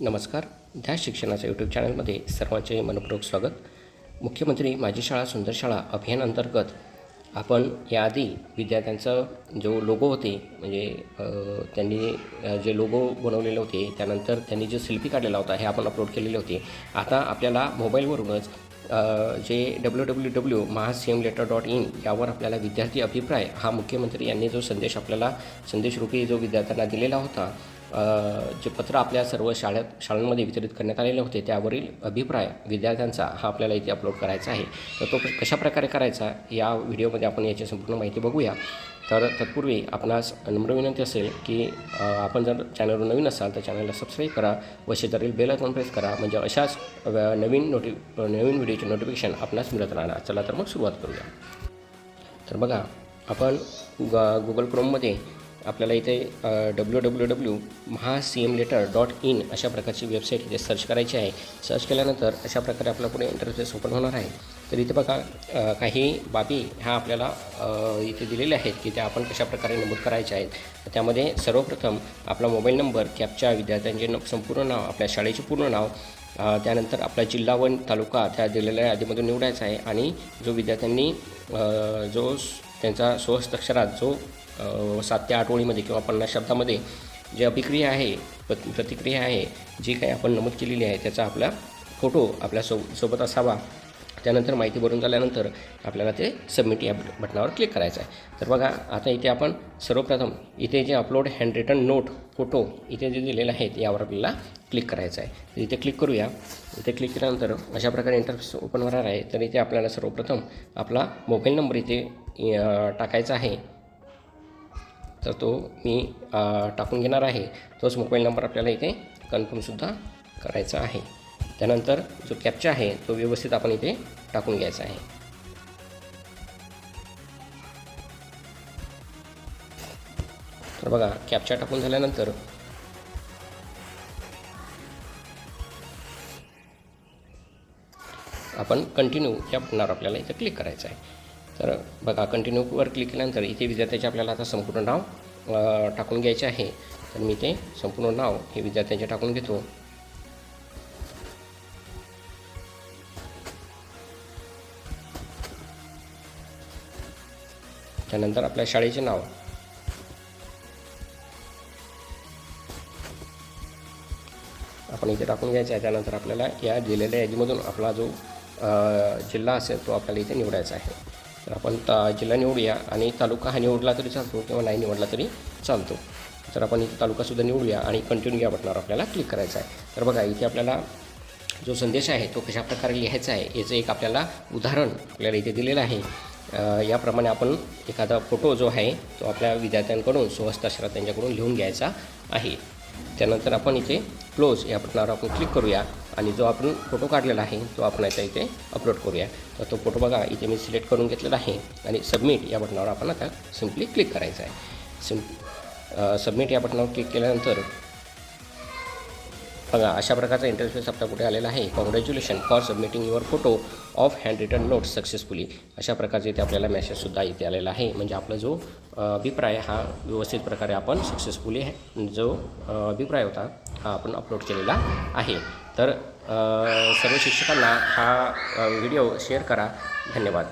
नमस्कार. ध्यास शिक्षणाच्या यूट्यूब चॅनलमध्ये सर्वांचे मनपूर्वक स्वागत. मुख्यमंत्री माझी शाळा सुंदर शाळा अभियानांतर्गत आपण याआधी विद्यार्थ्यांचा जो लोगो होते म्हणजे त्यांनी जे लोगो बनवलेले होते त्यानंतर त्यांनी जो सेल्फी काढलेला होता हे आपण अपलोड केलेले होते. आता आपल्याला मोबाईलवरूनच जे W W W Maha letter dot in यावर आपल्याला विद्यार्थी अभिप्राय हा मुख्यमंत्री यांनी जो संदेश आपल्याला संदेशरूपी जो विद्यार्थ्यांना दिलेला होता जे पत्र आपल्या सर्व शाळेत शाळांमध्ये वितरित करण्यात आलेले होते त्यावरील अभिप्राय विद्यार्थ्यांचा हा आपल्याला इथे अपलोड करायचा आहे. तर तो कशाप्रकारे करायचा या व्हिडिओमध्ये आपण याची संपूर्ण माहिती बघूया. तर तत्पूर्वी आपणास नम्र विनंती असेल की आपण जर चॅनलवर नवीन असाल तर चॅनलला सबस्क्राईब करा व शेजारील बेल आयकॉन प्रेस करा. म्हणजे अशाच नवीन नोटि नवीन व्हिडिओचे नोटिफिकेशन आपणास मिळत राहणार. चला तर मग सुरुवात करूया. तर बघा आपण ग गुगल क्रोममध्ये आपल्याला इथे W W W Maha C M letter dot in अशा प्रकारची वेबसाईट इथे सर्च करायची आहे. सर्च केल्यानंतर अशा प्रकारे आपला पुढे इंटरफेस ओपन होणार आहे. तर इथे बघा काही बाबी ह्या आपल्याला इथे दिलेल्या आहेत की त्या आपण कशाप्रकारे नमूद करायच्या आहेत. त्यामध्ये सर्वप्रथम आपला मोबाईल नंबर कॅपच्या विद्यार्थ्यांचे न संपूर्ण नाव आपल्या शाळेचे पूर्ण नाव त्यानंतर आपला जिल्हा व तालुका त्या दिलेल्या यादीमधून निवडायचा आहे. आणि जो विद्यार्थ्यांनी जो त्यांचा स्वहस्ताक्षरात जो सात ते आठ ओळीमध्ये किंवा पन्नास शब्दामध्ये जी अभिक्रिया आहे प्रतिक्रिया आहे जी काही आपण नमूद केलेली आहे त्याचा आपला फोटो आपल्या सो सोबत असावा. त्यानंतर माहिती भरून झाल्यानंतर आपल्याला ते सबमिट या बटनावर क्लिक करायचं आहे. तर बघा आता इथे आपण सर्वप्रथम इथे जे upload handwritten note photo इथे जे दिलेले आहेत यावर आपल्याला क्लिक करायचं आहे. तर इथे क्लिक करूया. इथे क्लिक केल्यानंतर अशा प्रकारे इंटरफेस ओपन होणार आहे. तर इथे आपल्याला सर्वप्रथम आपला मोबाईल नंबर इथे टाकायचा आहे. तर तो मी टाकून घेणार आहे. तोच मोबाईल नंबर आपल्याला इथे कन्फर्मसुद्धा करायचा आहे. त्यानंतर जो कॅप्चा आहे तो व्यवस्थित आपण इथे टाकून घ्यायचा आहे. तर बघा कॅप्चा टाकून झाल्यानंतर आपण कंटिन्यू या बटणावर आपल्याला इथं क्लिक करायचं आहे. तर बघा कंटिन्यूवर क्लिक केल्यानंतर इथे विद्यार्थ्याचे आपल्याला आता संपूर्ण नाव टाकून घ्यायचे आहे. तर मी ते संपूर्ण नाव हे विद्यार्थ्यांचे टाकून घेतो. त्यानंतर आपल्या शाळेचे नाव. आपण इथे टाकून घ्यायचं आहे. त्यानंतर आपल्याला या दिलेल्या यादीमधून आपला जो जिल्हा असेल तो आपल्याला इथे निवडायचा आहे. तर आपण ता जिल्हा निवडूया आणि तालुका हा निवडला तरी चालतो किंवा नाही निवडला तरी चालतो. तर आपण इथे तालुकासुद्धा निवडूया आणि कंटिन्यू या बटनावर आपल्याला क्लिक करायचं आहे. तर बघा इथे आपल्याला जो संदेश आहे तो कशाप्रकारे लिहायचा आहे याचं एक आपल्याला उदाहरण आपल्याला इथे दिलेलं आहे. याप्रमाणे आपण एखादा फोटो जो आहे तो आपल्या विद्यार्थ्यांकडून स्वहस्ताक्षरात त्यांच्याकडून लिहून घ्यायचा आहे. त्यानंतर आपण इथे क्लोज या बटनावर आपण क्लिक करूया. आणि जो आपण फोटो काढलेला आहे तो आपण आता इथे अपलोड करूया. तर तो फोटो बघा इथे मी सिलेक्ट करून घेतलेला आहे. आणि सबमिट या बटनावर आपण आता सिम्पली क्लिक करायचं आहे. सिम सबमिट या बटनावर क्लिक केल्यानंतर बघा अशा प्रकारचा इंटरफेस आपला कुठे आलेला आहे? Congratulation for submitting your photo of hand return note successfully अशा प्रकारचे इथे आपल्याला मेसेजसुद्धा इथे आलेला आहे. म्हणजे आपला जो अभिप्राय हा व्यवस्थित प्रकारे आपण सक्सेसफुली जो अभिप्राय होता हा आपण अपलोड केलेला आहे. तर सर्व शिक्षकांना हा व्हिडिओ शेअर करा. धन्यवाद.